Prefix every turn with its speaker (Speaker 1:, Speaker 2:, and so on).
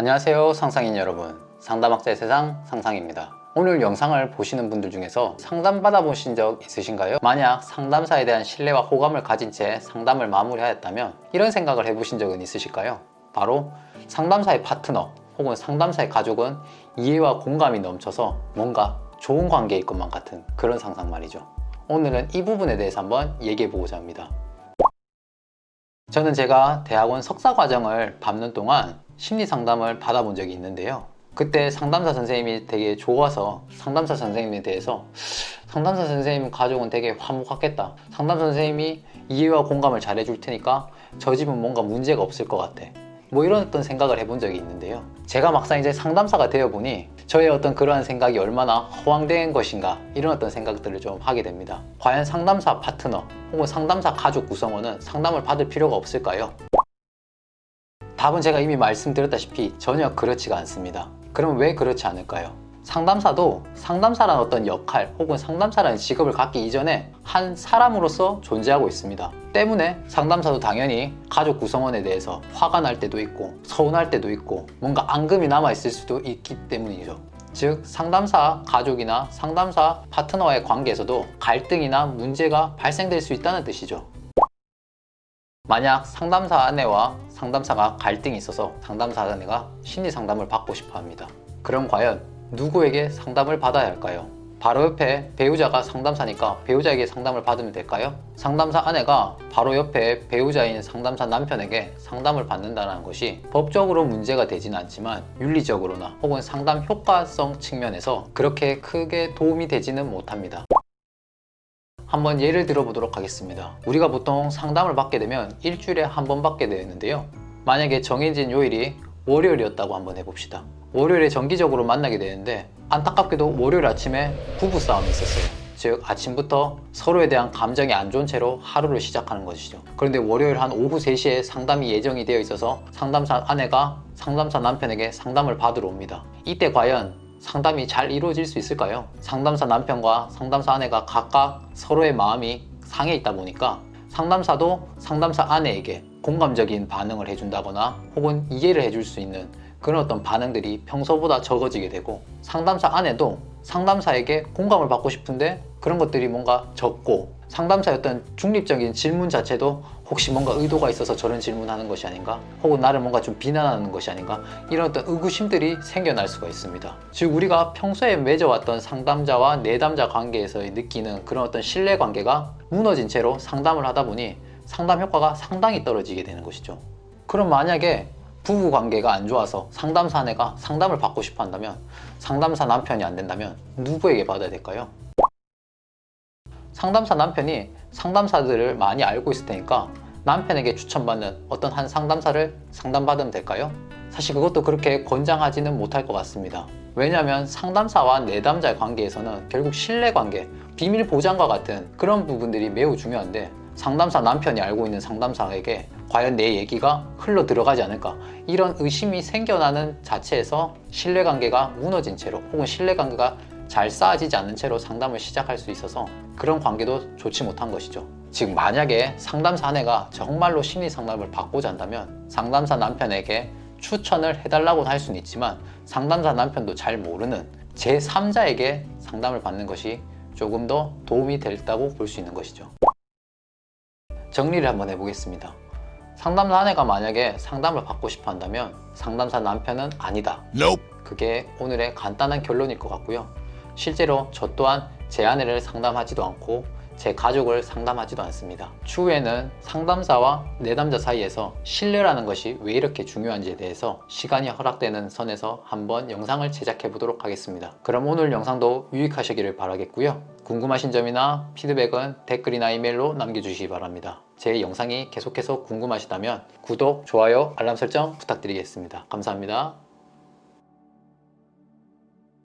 Speaker 1: 안녕하세요 상상인 여러분 상담학자의 세상 상상입니다 오늘 영상을 보시는 분들 중에서 상담 받아보신 적 있으신가요? 만약 상담사에 대한 신뢰와 호감을 가진 채 상담을 마무리하였다면 이런 생각을 해보신 적은 있으실까요? 바로 상담사의 파트너 혹은 상담사의 가족은 이해와 공감이 넘쳐서 뭔가 좋은 관계일 것만 같은 그런 상상 말이죠 오늘은 이 부분에 대해서 한번 얘기해 보고자 합니다 저는 제가 대학원 석사 과정을 밟는 동안 심리 상담을 받아본 적이 있는데요. 그때 상담사 선생님이 되게 좋아서 상담사 선생님에 대해서 상담사 선생님 가족은 되게 화목하겠다. 상담사 선생님이 이해와 공감을 잘 해줄 테니까 저 집은 뭔가 문제가 없을 것 같아. 뭐 이런 어떤 생각을 해본 적이 있는데요. 제가 막상 이제 상담사가 되어 보니 저의 어떤 그러한 생각이 얼마나 허황된 것인가 이런 어떤 생각들을 좀 하게 됩니다. 과연 상담사 파트너 혹은 상담사 가족 구성원은 상담을 받을 필요가 없을까요? 답은 제가 이미 말씀드렸다시피 전혀 그렇지가 않습니다. 그럼 왜 그렇지 않을까요? 상담사도 상담사라는 어떤 역할 혹은 상담사라는 직업을 갖기 이전에 한 사람으로서 존재하고 있습니다. 때문에 상담사도 당연히 가족 구성원에 대해서 화가 날 때도 있고 서운할 때도 있고 뭔가 앙금이 남아 있을 수도 있기 때문이죠. 즉 상담사 가족이나 상담사 파트너와의 관계에서도 갈등이나 문제가 발생될 수 있다는 뜻이죠. 만약 상담사 아내와 상담사가 갈등이 있어서 상담사 아내가 심리 상담을 받고 싶어 합니다. 그럼 과연 누구에게 상담을 받아야 할까요? 바로 옆에 배우자가 상담사니까 배우자에게 상담을 받으면 될까요? 상담사 아내가 바로 옆에 배우자인 상담사 남편에게 상담을 받는다는 것이 법적으로 문제가 되진 않지만 윤리적으로나 혹은 상담 효과성 측면에서 그렇게 크게 도움이 되지는 못합니다. 한번 예를 들어 보도록 하겠습니다. 우리가 보통 상담을 받게 되면 일주일에 한 번 받게 되는데요. 만약에 정해진 요일이 월요일이었다고 한번 해봅시다. 월요일에 정기적으로 만나게 되는데 안타깝게도 월요일 아침에 부부 싸움이 있었어요. 즉 아침부터 서로에 대한 감정이 안 좋은 채로 하루를 시작하는 것이죠. 그런데 월요일 한 오후 3시에 상담이 예정이 되어 있어서 상담사 아내가 상담사 남편에게 상담을 받으러 옵니다. 이때 과연 상담이 잘 이루어질 수 있을까요? 상담사 남편과 상담사 아내가 각각 서로의 마음이 상해 있다 보니까 상담사도 상담사 아내에게 공감적인 반응을 해준다거나 혹은 이해를 해줄 수 있는 그런 어떤 반응들이 평소보다 적어지게 되고 상담사 아내도 상담사에게 공감을 받고 싶은데 그런 것들이 뭔가 적고 상담사의 어떤 중립적인 질문 자체도 혹시 뭔가 의도가 있어서 저런 질문하는 것이 아닌가? 혹은 나를 뭔가 좀 비난하는 것이 아닌가? 이런 어떤 의구심들이 생겨날 수가 있습니다. 즉 우리가 평소에 맺어왔던 상담자와 내담자 관계에서 느끼는 그런 어떤 신뢰 관계가 무너진 채로 상담을 하다 보니 상담 효과가 상당히 떨어지게 되는 것이죠. 그럼 만약에 부부 관계가 안 좋아서 상담사 아내가 상담을 받고 싶어 한다면 상담사 남편이 안 된다면 누구에게 받아야 될까요? 상담사 남편이 상담사들을 많이 알고 있을 테니까 남편에게 추천받는 어떤 한 상담사를 상담받으면 될까요? 사실 그것도 그렇게 권장하지는 못할 것 같습니다. 왜냐하면 상담사와 내담자의 관계에서는 결국 신뢰관계, 비밀 보장과 같은 그런 부분들이 매우 중요한데 상담사 남편이 알고 있는 상담사에게 과연 내 얘기가 흘러 들어가지 않을까 이런 의심이 생겨나는 자체에서 신뢰관계가 무너진 채로 혹은 신뢰관계가 잘 쌓아지지 않는 채로 상담을 시작할 수 있어서 그런 관계도 좋지 못한 것이죠. 즉 만약에 상담사 아내가 정말로 심리 상담을 받고자 한다면 상담사 남편에게 추천을 해달라고는 할 수는 있지만 상담사 남편도 잘 모르는 제3자에게 상담을 받는 것이 조금 더 도움이 됐다고 볼 수 있는 것이죠. 정리를 한번 해보겠습니다. 상담사 아내가 만약에 상담을 받고 싶어 한다면 상담사 남편은 아니다.
Speaker 2: Nope.
Speaker 1: 그게 오늘의 간단한 결론일 것 같고요. 실제로 저 또한 제 아내를 상담하지도 않고 제 가족을 상담하지도 않습니다. 추후에는 상담사와 내담자 사이에서 신뢰라는 것이 왜 이렇게 중요한지에 대해서 시간이 허락되는 선에서 한번 영상을 제작해 보도록 하겠습니다. 그럼 오늘 영상도 유익하시기를 바라겠고요. 궁금하신 점이나 피드백은 댓글이나 이메일로 남겨주시기 바랍니다. 제 영상이 계속해서 궁금하시다면 구독, 좋아요, 알람 설정 부탁드리겠습니다. 감사합니다.